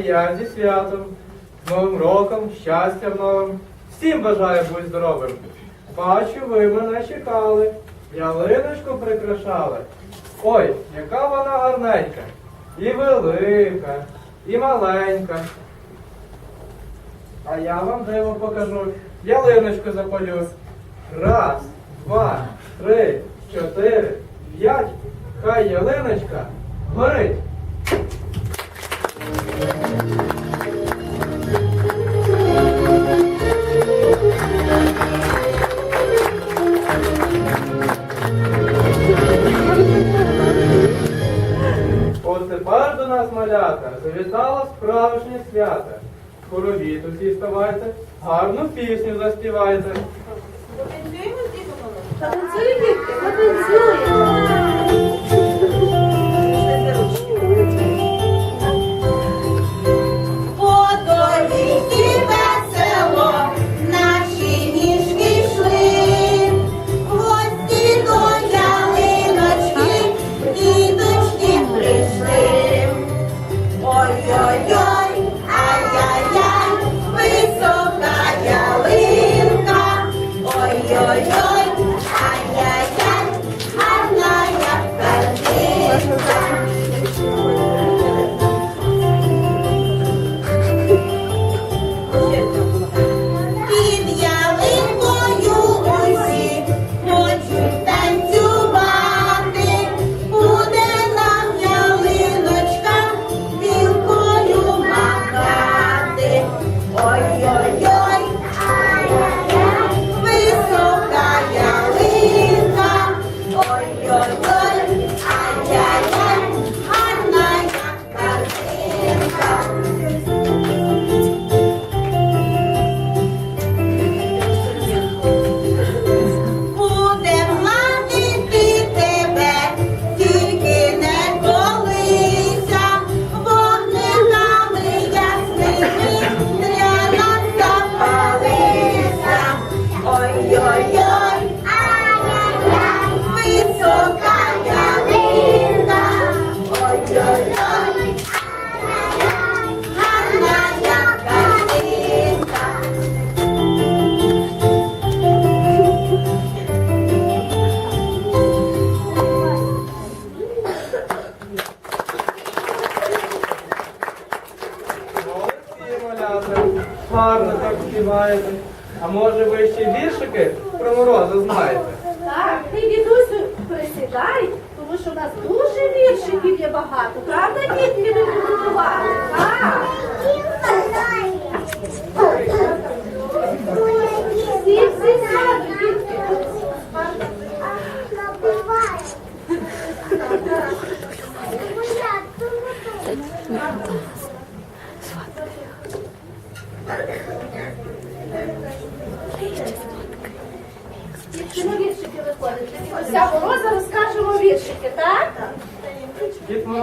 я зі святом, з Новим роком, щастя новим. Всім бажаю бути здоровим. Бачу, ви мене чекали, ялиночку прикрашали. Ой, яка вона гарненька, і велика, і маленька. А я вам диво покажу. Ялиночку запалю. Раз, два, три, чотири, п'ять. Хай ялиночка горить. Завітало справжнє свято. Хоровіт усі ставайте, гарну пісню заспівайте. Потанцюємо з потанцюємо, Потанцює,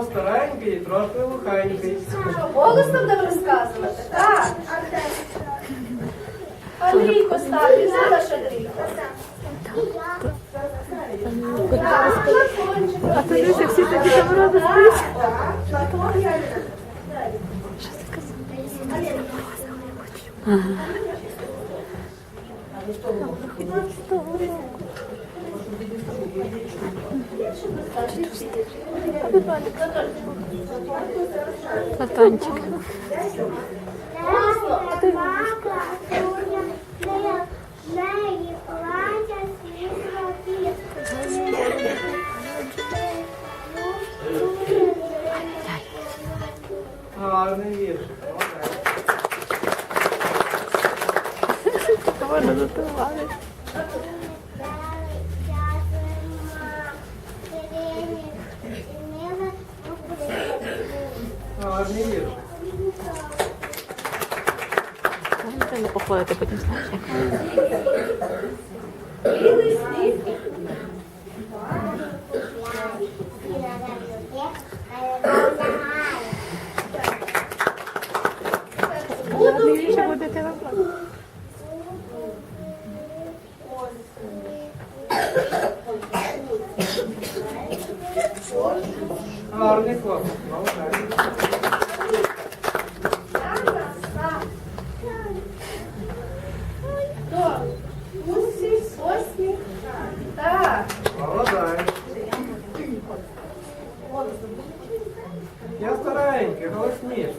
Мороз старенький і трошки глухенький. Що, голосно будемо розказувати? Так. Андрійко ставлю, це наш Андрійко. А ти всі такі Платончик. Гарний віршик. молодець. Можна готувати. Гарний віршик. Можна Не походити потім Гарний хлопець. Я старенький, але смішно.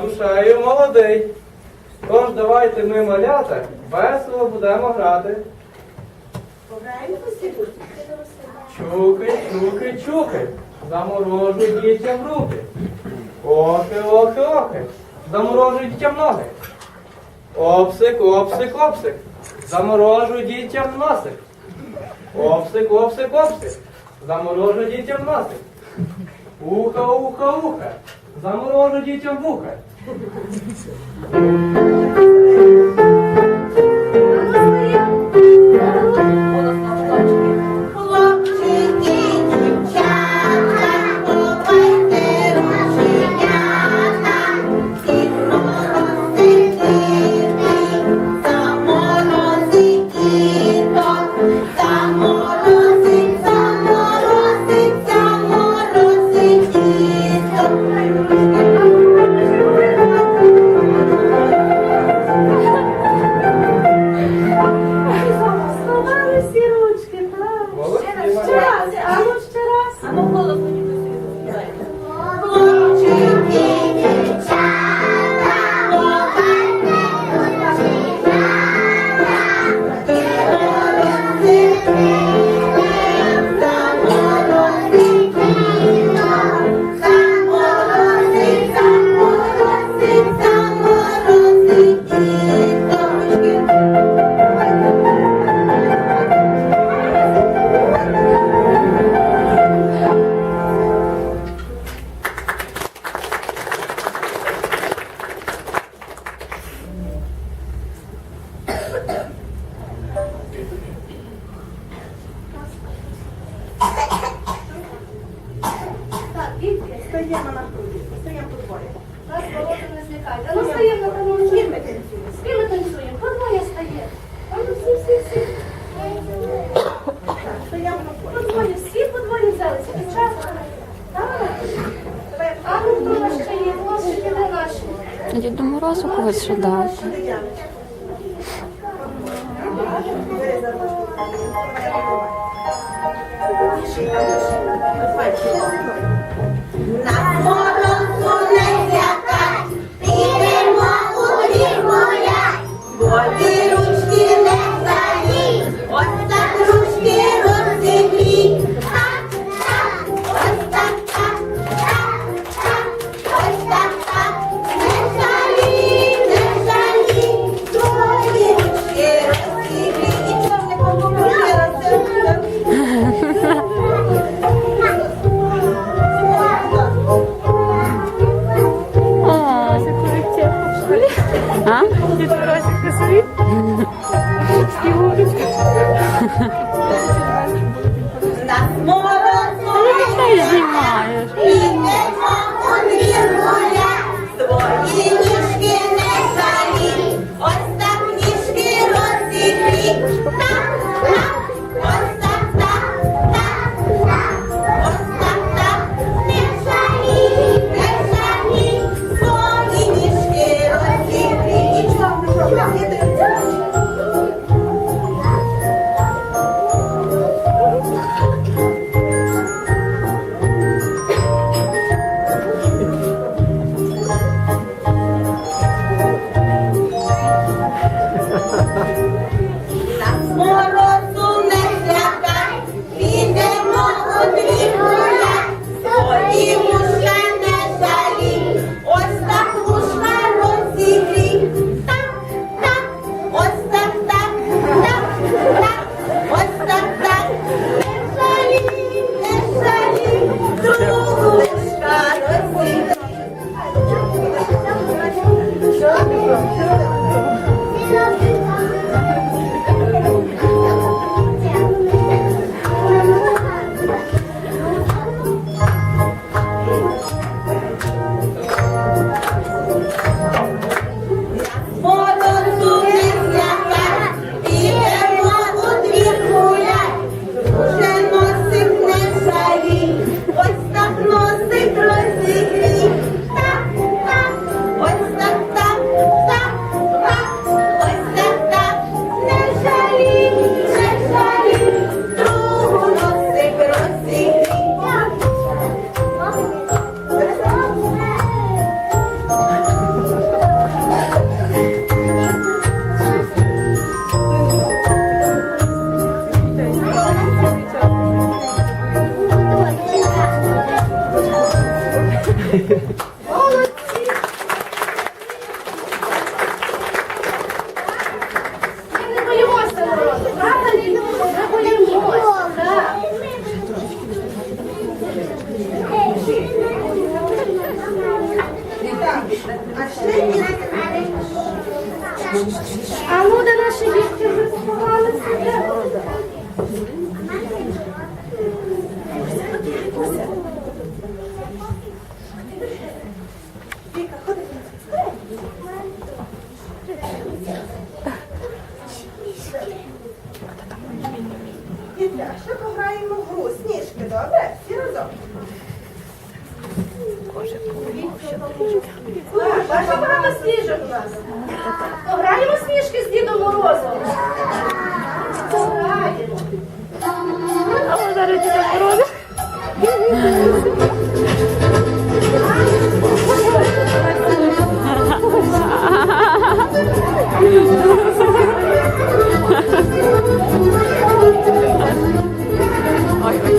душею молодий. Тож давайте ми малята, весело будемо грати. Чукай, чукай, чукай, заморожу дітям руки. Охи, охи, охи, заморожу дітям ноги. Опсик, опсик, опсик, заморожу дітям носик. Опсик, опсик, опсик, заморожу дітям носик. Уха, уха, уха, заморожу дітям вуха. Thank you. Діду Морозу когось жадати.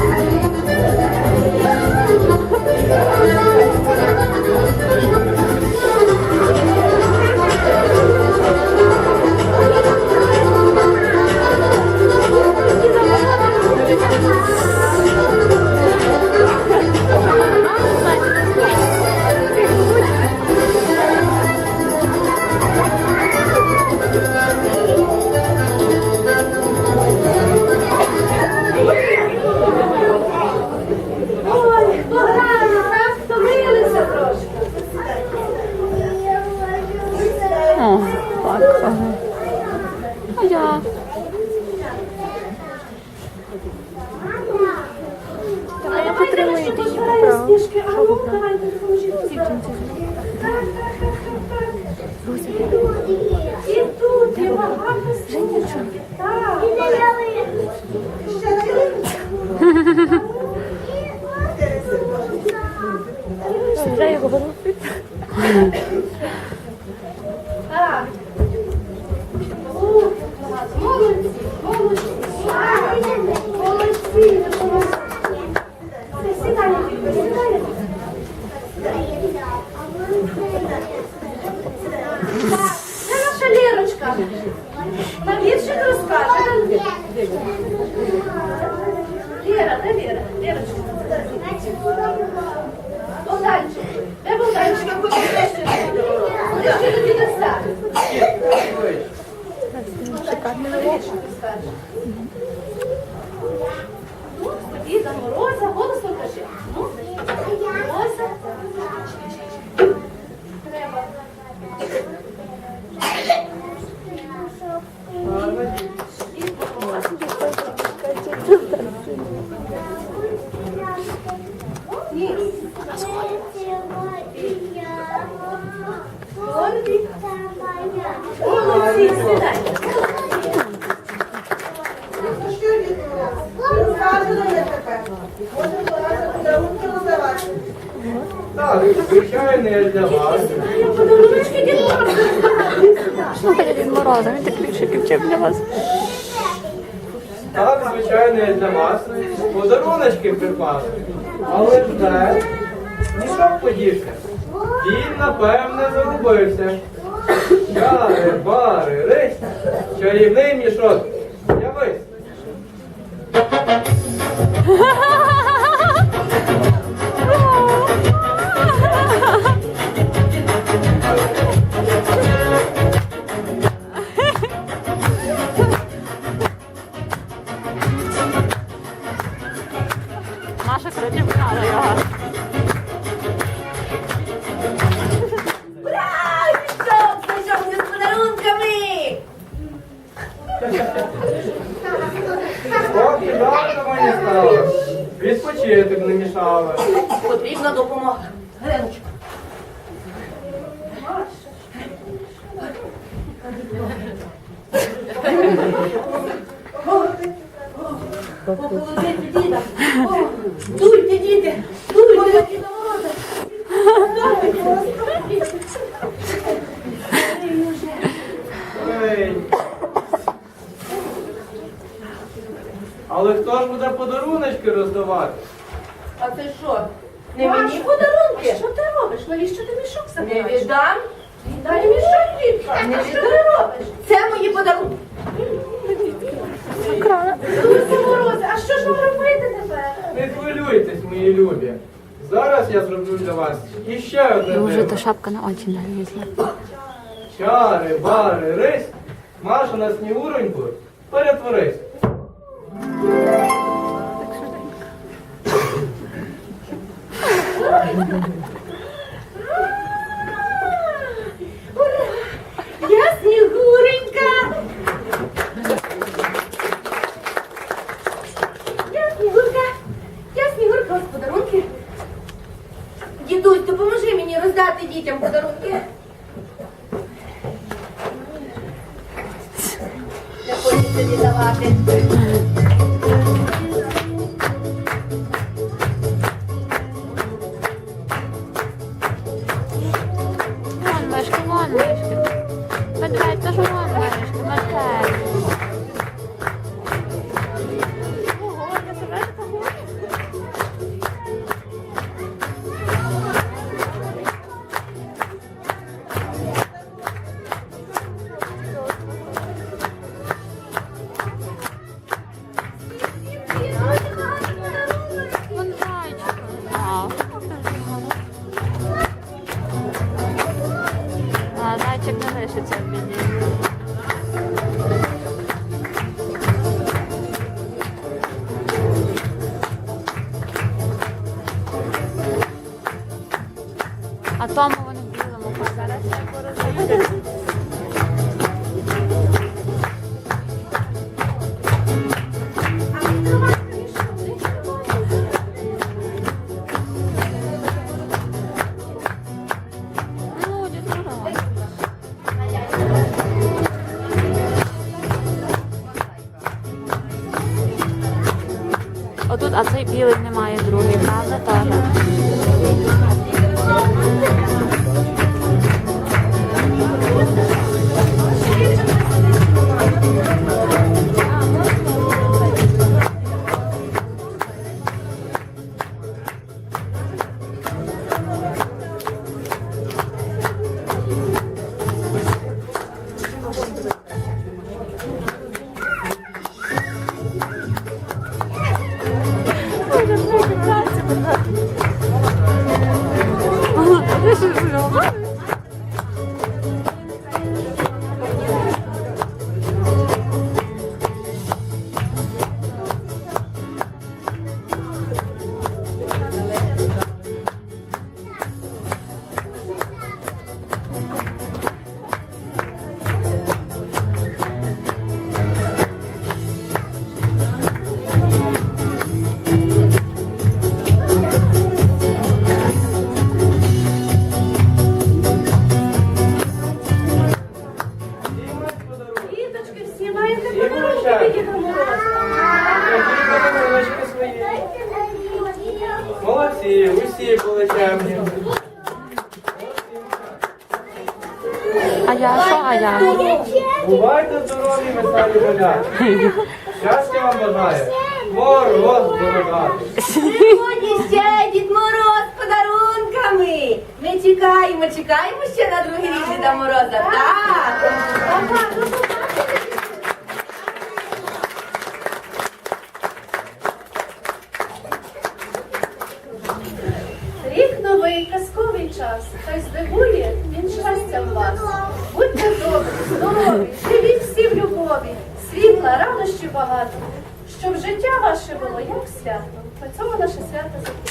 Ой, Сніжки, а ну, давайте, допоможіть. Так, так, так, так, так. І тут і багато сніжок. Так. Ще Вона віршик розкаже. Ліра, де Ліра? Лірочка. Богданчик. Де Богданчик? Куди ще? Куди ще до діда сяде? Шикарний віршик розкаже. Ну, Діда Мороза, голосно кажи. Ну, Мороза. Треба. Гарно. Дід Мороз. Ні. Горді. Молодці, сідай. Ну що, діти, розказуємо тепер. Можемо багато подарунки роздавати. Так, звичайно, я для вас. Я подаруночки Дід Мороз. Слухайте Дід Мороза, він так вчив для вас. Так, звичайно, я для вас. Подаруночки припас. Але ж де? Подівся. Він, напевне, загубився. Чари, бари, рись. Чарівний мішок. うん。шапка на очень навезла. Чари, бари, рись, Маша на снігуреньку, перетворись. Спасибо. como pasar вас, хай здивує він щастя в вас. Будьте добрі, здорові, живіть всі в любові, світла, радощі багато, щоб життя ваше було, як свято. На цьому наше свято закінчується.